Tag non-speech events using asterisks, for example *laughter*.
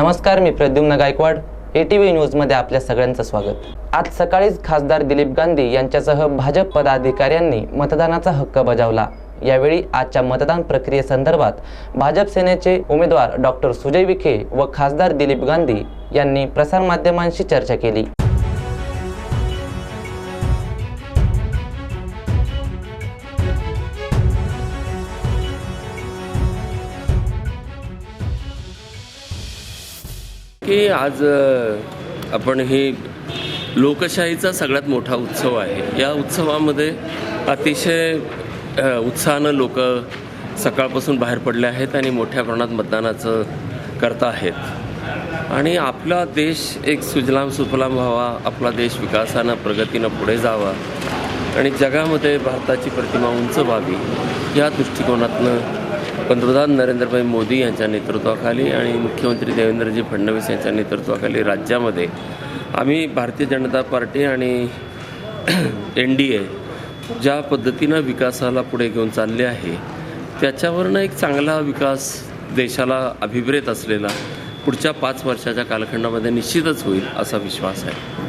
नमस्कार मी Pradyumna Gaikwad. A T V न्यूजमध्ये आपल्या सगळ्यांचं स्वागत. आज सकाळीच खासदार दिलीप गांधी यांच्यासह भाजप पदाधिकाऱ्यांनी मतदानाचा हक्क बजावला. यावेळी आजच्या मतदान प्रक्रियेसंदर्भात भाजप सेनेचे उमेदवार डॉक्टर सुजय विखे व खासदार दिलीप गांधी यांनी प्रसारमाध्यमांशी चर्चा केली. की आज आपण हे लोकशाहीचा सगळ्यात मोठा उत्सव आहे. या उत्सवामध्ये अतिशय उत्साहानं लोक सकाळपासून बाहेर पडले आहेत आणि मोठ्या प्रमाणात मतदानाचं करत आहेत. आणि आपला देश एक सुजलाम सुफलाम व्हावा आपला देश विकासानं प्रगतीनं पुढे जावा आणि जगामध्ये भारताची प्रतिमा उंच व्हावी या दृष्टिकोनातनं पंतप्रधान नरेंद्रभाई मोदी यांच्या नेतृत्वाखाली आणि मुख्यमंत्री देवेंद्रजी फडणवीस यांच्या नेतृत्वाखाली राज्यामध्ये आम्ही भारतीय जनता पार्टी आणि *clears throat* एन डी ए ज्या पद्धतीनं विकासाला पुढे घेऊन चालले आहे त्याच्यावरनं एक चांगला विकास देशाला अभिप्रेत असलेला पुढच्या पाच वर्षाच्या कालखंडामध्ये निश्चितच होईल असा विश्वास आहे.